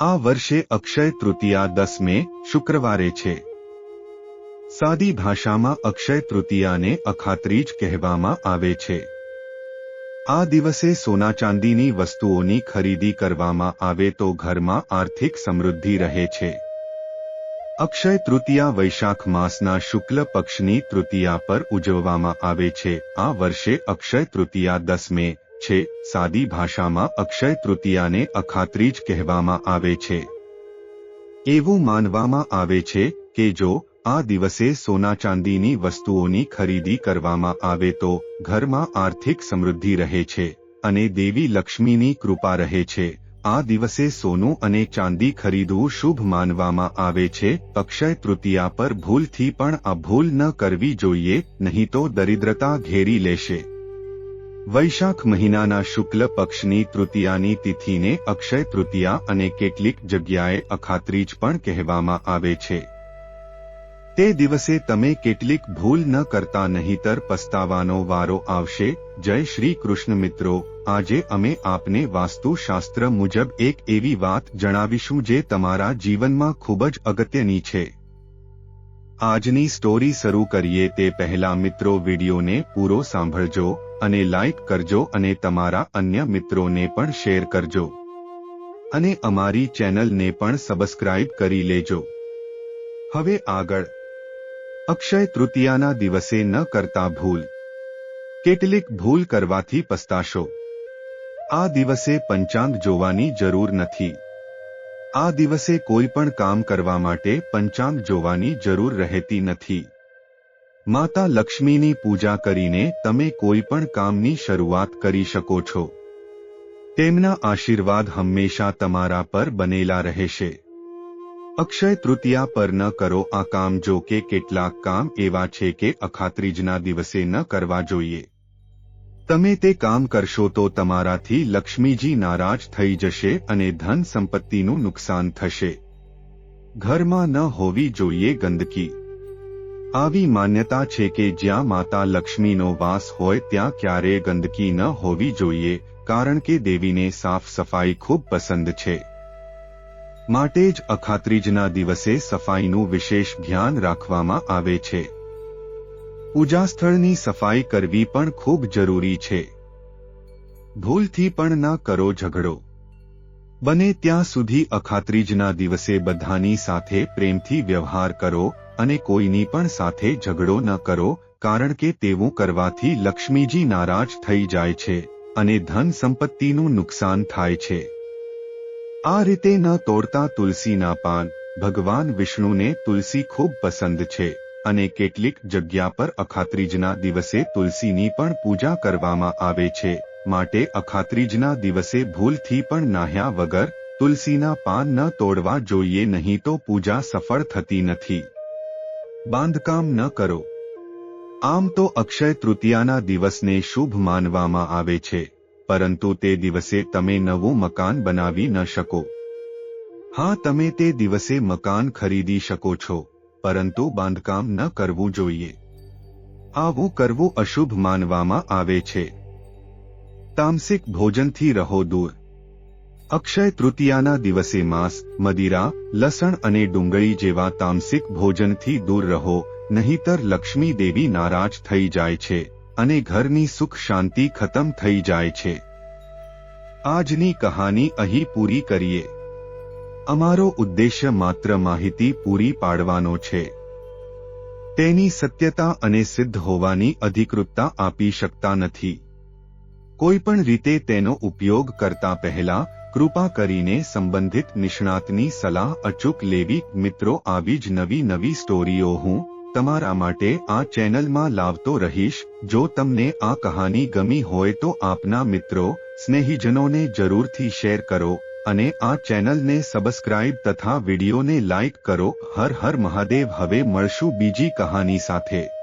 આ વર્ષે અક્ષય તૃતીયા દસ મે શુક્રવારે છે. સાદી ભાષામાં અક્ષય તૃતીયાને અખાત્રીજ કહેવામાં આવે છે. આ દિવસે સોના ચાંદીની વસ્તુઓની ખરીદી કરવામાં આવે તો ઘરમાં આર્થિક સમૃદ્ધિ રહે છે. અક્ષય તૃતીયા વૈશાખ માસના શુક્લ પક્ષની તૃતીયા પર ઉજવવામાં આવે છે. આ વર્ષે અક્ષય તૃતીયા દસ મે છે, સાદી ભાષામાં અક્ષય તૃતીયાને અખાત્રીજ કહેવામાં આવે છે. એવું માનવામાં આવે છે કે જો આ દિવસે સોના ચાંદીની વસ્તુઓની ખરીદી કરવામાં આવે તો ઘરમાં આર્થિક સમૃદ્ધિ રહે છે અને દેવી લક્ષ્મીની કૃપા રહે છે. આ દિવસે સોનું અને ચાંદી ખરીદવું શુભ માનવામાં આવે છે. અક્ષય તૃતીયા પર ભૂલથી પણ આ ભૂલ ન કરવી જોઈએ, નહીં તો દરિદ્રતા ઘેરી લેશે. વૈશાખ મહિનાના શુક્લ પક્ષની તૃતીયાની તિથિને અક્ષય તૃતીયા અને કેટલીક જગ્યાએ અખાત્રીજ પણ કહેવામાં આવે છે. તે દિવસે તમે કેટલીક ભૂલ ન કરતા નહીતર પસ્તાવાનો વારો આવશે. જય શ્રી કૃષ્ણ મિત્રો, આજે અમે આપને વાસ્તુશાસ્ત્ર મુજબ એક એવી વાત જણાવીશું જે તમારા જીવનમાં ખૂબ જ અગત્યની છે. આજની સ્ટોરી શરૂ કરીએ તે પહેલા મિત્રો વિડીયોને પૂરો સાંભળજો અને લાઇક કરજો અને તમારા અન્ય મિત્રોને પણ શેર કરજો. અને અમારી ચેનલને પણ સબસ્ક્રાઇબ કરી લેજો. હવે આગળ. અક્ષય તૃતીયાના દિવસે ન કરતા ભૂલ. કેટલીક ભૂલ કરવાથી પસ્તાશો. આ દિવસે પંચાંગ જોવાની જરૂર નથી. આ દિવસે કોઈ પણ કામ કરવા માટે પંચાંગ જોવાની જરૂર રહેતી નથી. માતા લક્ષ્મીની પૂજા કરીને તમે કોઈ પણ કામની શરૂઆત કરી શકો છો. તેમના આશીર્વાદ હંમેશા તમારા પર બનેલા રહેશે. અક્ષય તૃતીયા પર ન કરો આ કામ જો કે કેટલાક કામ એવા છે કે અખાત્રીજના દિવસે ન કરવા જોઈએ. તમે તે કામ કરશો તો તમારાથી લક્ષ્મીજી નારાજ થઈ જશે અને ધન સંપત્તિનું નુકસાન થશે. ઘરમાં ન હોવી જોઈએ ગંદકી. આવી માન્યતા છે કે જ્યાં માતા લક્ષ્મીનો વાસ હોય ત્યાં ક્યારેય ગંદકી ન હોવી જોઈએ, કારણ કે દેવીને સાફ સફાઈ ખૂબ પસંદ છે. માટે જ અખાત્રીજના દિવસે સફાઈનું વિશેષ ધ્યાન રાખવામાં આવે છે. પૂજા સ્થળની સફાઈ કરવી પણ ખૂબ જરૂરી છે. ભૂલથી પણ ન કરો ઝઘડો. બને ત્યાં સુધી અખાત્રીજના દિવસે બધાની સાથે પ્રેમથી વ્યવહાર કરો અને કોઈની પણ સાથે ઝઘડો ન કરો, કારણ કે તેવું કરવાથી લક્ષ્મીજી નારાજ થઈ જાય છે અને ધન સંપત્તિનું નુકસાન થાય છે. આ રીતે ન તોડતા તુલસીના પાન, ભગવાન વિષ્ણુને તુલસી ખૂબ પસંદ છે. અને કેટલીક જગ્યા પર અખાત્રીજના દિવસે તુલસીની પણ પૂજા કરવામાં આવે છે. માટે અખાત્રીજના દિવસે ભૂલથી પણ નાહ્યા વગર તુલસીના પાન ન તોડવા જોઈએ, નહીં તો પૂજા સફળ થતી નથી. બાંધકામ ન કરો. આમ તો અક્ષય તૃતીયાના દિવસને શુભ માનવામાં આવે છે, પરંતુ તે દિવસે તમે નવું મકાન બનાવી ન શકો. હા, તમે તે દિવસે મકાન ખરીદી શકો છો. પરંતુ બાંધકામ ન કરવું જોઈએ. આવું કરવું અશુભ માનવામાં આવે છે. તામસિક ભોજનથી રહો દૂર. અક્ષય તૃતીયાના દિવસે માંસ, મદિરા, લસણ અને ડુંગળી જેવા તામસિક ભોજનથી દૂર રહો, નહીતર લક્ષ્મી દેવી નારાજ થઈ જાય છે અને ઘરની સુખ શાંતિ ખતમ થઈ જાય છે. આજની કહાની અહીં પૂરી કરીએ. અમારો ઉદ્દેશ્ય માત્ર માહિતી પૂરી પાડવાનો છે. તેની સત્યતા અને સિદ્ધ હોવાની અધિકૃતતા આપી શકતા નથી. કોઈપણ રીતે તેનો ઉપયોગ કરતા પહેલા કૃપા કરીને સંબંધિત નિષ્ણાતની સલાહ અચૂક લેવી. મિત્રો, આવી જ નવી નવી સ્ટોરીઓ હું તમારા માટે આ ચેનલમાં લાવતો રહીશ. જો તમને આ કહાની ગમી હોય તો આપના મિત્રો, સ્નેહીજનોને જરૂરથી શેર કરો. અને આ ચેનલને સબસ્ક્રાઇબ તથા વિડીયોને લાઇક કરો. હર હર મહાદેવ. હવે મળશું બીજી કહાની સાથે.